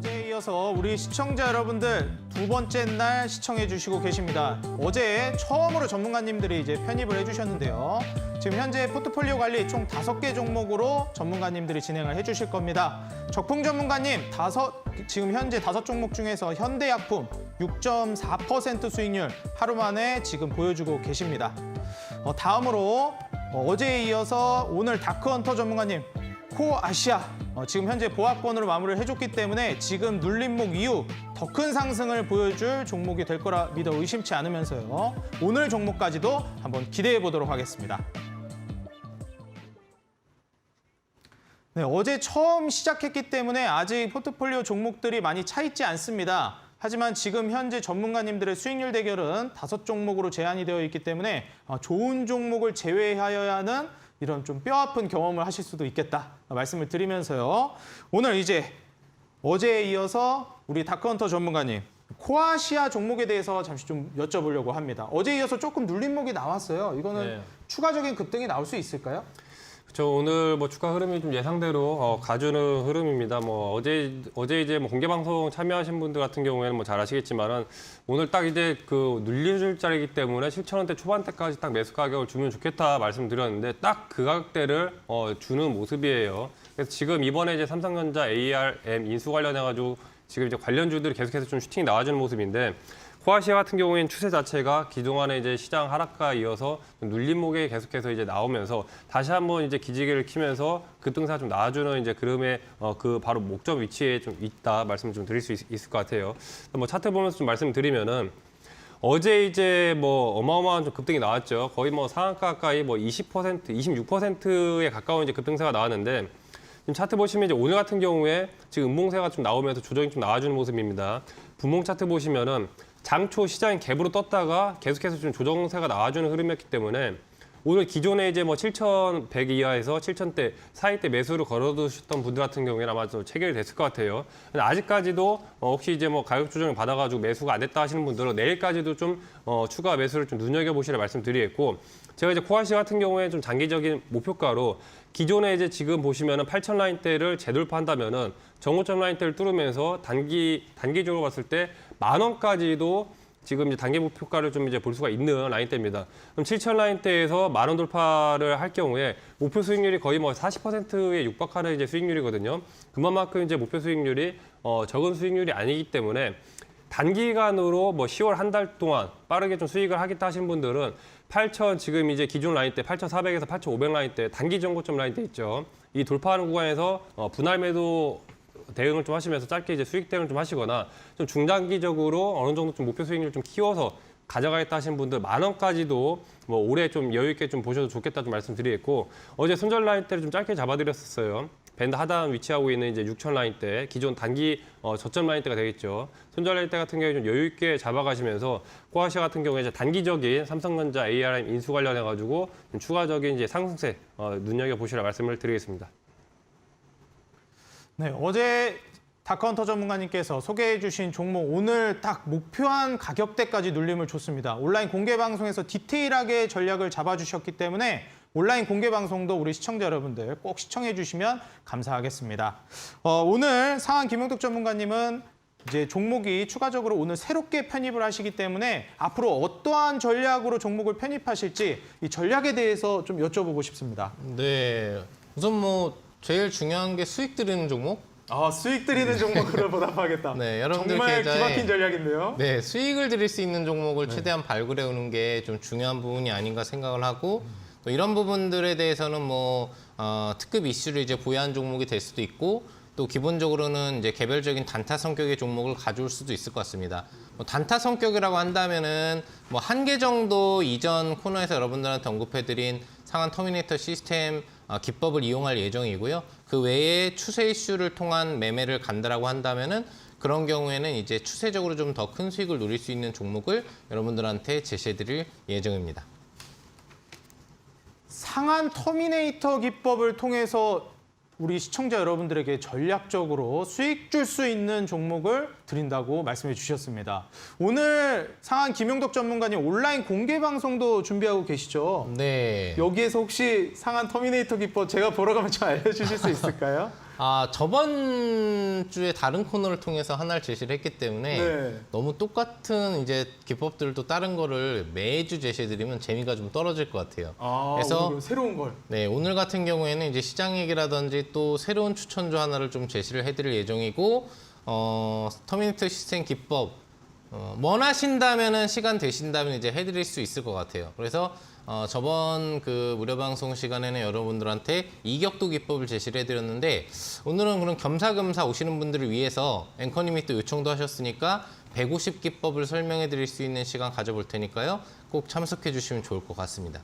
어제에 이어서 우리 시청자 여러분들 두 번째 날 시청해 주시고 계십니다. 어제 처음으로 전문가님들이 이제 편입을 해 주셨는데요. 지금 현재 포트폴리오 관리 총 다섯 개 종목으로 전문가님들이 진행을 해 주실 겁니다. 적풍 전문가님 다섯 지금 현재 다섯 종목 중에서 현대약품 6.4% 수익률 하루 만에 지금 보여주고 계십니다. 어, 다음으로 어, 어제에 이어서 오늘 다크헌터 전문가님 코아시아 어, 지금 현재 보합권으로 마무리를 해줬기 때문에 지금 눌림목 이후 더 큰 상승을 보여줄 종목이 될 거라 믿어 의심치 않으면서요. 오늘 종목까지도 한번 기대해 보도록 하겠습니다. 네, 어제 처음 시작했기 때문에 아직 포트폴리오 종목들이 많이 차 있지 않습니다. 하지만 지금 현재 전문가님들의 수익률 대결은 다섯 종목으로 제한이 되어 있기 때문에 어, 좋은 종목을 제외하여야 하는 이런 좀 뼈아픈 경험을 하실 수도 있겠다 말씀을 드리면서요. 오늘 이제 어제에 이어서 우리 다크헌터 전문가님 코아시아 종목에 대해서 잠시 좀 여쭤보려고 합니다. 어제에 이어서 조금 눌림목이 나왔어요. 이거는 네. 추가적인 급등이 나올 수 있을까요? 저 오늘 뭐 주가 흐름이 좀 예상대로 어, 가주는 흐름입니다. 뭐 어제 어제 이제 뭐 공개 방송 참여하신 분들 같은 경우에는 뭐 잘 아시겠지만은 오늘 딱 이제 그 눌려줄 자리이기 때문에 7천 원대 초반대까지 딱 매수 가격을 주면 좋겠다 말씀드렸는데 딱 그 가격대를 어, 주는 모습이에요. 그래서 지금 이번에 이제 삼성전자 ARM 인수 관련해 가지고 지금 이제 관련주들이 계속해서 좀 슈팅이 나와주는 모습인데 코아시아 같은 경우에는 추세 자체가 기동안의 이제 시장 하락과 이어서 눌림목에 계속해서 이제 나오면서 다시 한번 이제 기지개를 키면서 급등사 좀 나와주는 이제 그름의 어, 그 바로 목적 위치에 좀 있다 말씀 좀 드릴 수 있, 을것 같아요. 뭐 차트 보면서 좀 말씀드리면은 어제 이제 뭐 어마어마한 좀 급등이 나왔죠. 거의 뭐 상한가 가까이 뭐 20%, 26%에 가까운 이제 급등세가 나왔는데 지금 차트 보시면 이제 오늘 같은 경우에 지금 음봉세가 좀 나오면서 조정이 좀 나와주는 모습입니다. 분봉 차트 보시면은 장초 시장이 갭으로 떴다가 계속해서 좀 조정세가 나와주는 흐름이었기 때문에 오늘 기존에 이제 뭐 7,100 이하에서 7,000대 사이대 매수를 걸어두셨던 분들 같은 경우에는 아마 좀 체결이 됐을 것 같아요. 근데 아직까지도 어, 혹시 이제 뭐 가격 조정을 받아가지고 매수가 안 됐다 하시는 분들은 내일까지도 좀 어, 추가 매수를 좀 눈여겨 보시라 말씀드리겠고 제가 이제 코아시 같은 경우에 좀 장기적인 목표가로 기존에 이제 지금 보시면은 8천 라인대를 재돌파한다면은 정고점 라인대를 뚫으면서 단기 단기적으로 봤을 때 만 원까지도 지금 이제 단기 목표가를 좀 이제 볼 수가 있는 라인대입니다. 그럼 7천 라인대에서 만 원 돌파를 할 경우에 목표 수익률이 거의 뭐 40%에 육박하는 이제 수익률이거든요. 그만큼 이제 목표 수익률이 어, 적은 수익률이 아니기 때문에 단기간으로 뭐 10월 한 달 동안 빠르게 좀 수익을 하겠다 하신 분들은 8,000 지금 이제 기존 라인 때 8,400에서 8,500 라인 때 단기 정고점 라인 때 있죠. 이 돌파하는 구간에서 어, 분할 매도 대응을 좀 하시면서 짧게 이제 수익 대응을 좀 하시거나 좀 중장기적으로 어느 정도 좀 목표 수익률 좀 키워서 가져가겠다 하신 분들 만 원까지도 뭐 올해 좀 여유 있게 좀 보셔도 좋겠다 좀 말씀드리겠고 어제 손절 라인 때를 좀 짧게 잡아드렸었어요. 밴드 하단 위치하고 있는 이제 6천 라인 대 기존 단기 어, 저점 라인 대가 되겠죠. 손절 라인 대 같은 경우에 좀 여유 있게 잡아가시면서 코아시아 같은 경우에 이제 단기적인 삼성전자 ARM 인수 관련해 가지고 좀 추가적인 이제 상승세 어, 눈여겨 보시라 말씀을 드리겠습니다. 네, 어제 다크헌터 전문가님께서 소개해 주신 종목 오늘 딱 목표한 가격대까지 눌림을 줬습니다. 온라인 공개 방송에서 디테일하게 전략을 잡아 주셨기 때문에 온라인 공개 방송도 우리 시청자 여러분들 꼭 시청해 주시면 감사하겠습니다. 어, 오늘 상한 김용덕 전문가님은 이제 종목이 추가적으로 오늘 새롭게 편입을 하시기 때문에 앞으로 어떠한 전략으로 종목을 편입하실지 이 전략에 대해서 좀 여쭤보고 싶습니다. 네. 우선 뭐 제일 중요한 게 수익 드리는 종목. 아, 수익 드리는 종목으로 보답하겠다. 네, 여러분들 정말 계좌에- 기막힌 전략인데요. 네, 수익을 드릴 수 있는 종목을 최대한 발굴해 오는 게 좀 중요한 부분이 아닌가 생각을 하고 또 이런 부분들에 대해서는 뭐 어, 특급 이슈를 이제 보유한 종목이 될 수도 있고 또 기본적으로는 이제 개별적인 단타 성격의 종목을 가져올 수도 있을 것 같습니다. 뭐 단타 성격이라고 한다면은 뭐 한 개 정도 이전 코너에서 여러분들한테 언급해드린 상한 터미네이터 시스템 어, 기법을 이용할 예정이고요. 그 외에 추세 이슈를 통한 매매를 간다라고 한다면은 그런 경우에는 이제 추세적으로 좀 더 큰 수익을 누릴 수 있는 종목을 여러분들한테 제시해드릴 예정입니다. 상한 터미네이터 기법을 통해서 우리 시청자 여러분들에게 전략적으로 수익 줄 수 있는 종목을 드린다고 말씀해 주셨습니다. 오늘 상한 김용덕 전문가님 온라인 공개 방송도 준비하고 계시죠? 네. 여기에서 혹시 상한 터미네이터 기법 제가 보러 가면 좀 알려주실 수 있을까요? 아 저번 주에 다른 코너를 통해서 하나를 제시를 했기 때문에 네. 너무 똑같은 이제 기법들도 다른 거를 매주 제시해드리면 재미가 좀 떨어질 것 같아요. 아, 그래서 오늘 새로운 걸. 네, 오늘 같은 경우에는 이제 시장 얘기라든지 또 새로운 추천주 하나를 좀 제시를 해드릴 예정이고, 어, 터미네이터 시스템 기법, 어, 원하신다면은 시간 되신다면 이제 해드릴 수 있을 것 같아요. 그래서 어, 저번 그 무료 방송 시간에는 여러분들한테 이격도 기법을 제시를 해드렸는데 오늘은 그런 겸사겸사 오시는 분들을 위해서 앵커님이 또 요청도 하셨으니까 150 기법을 설명해 드릴 수 있는 시간 가져볼 테니까요. 꼭 참석해 주시면 좋을 것 같습니다.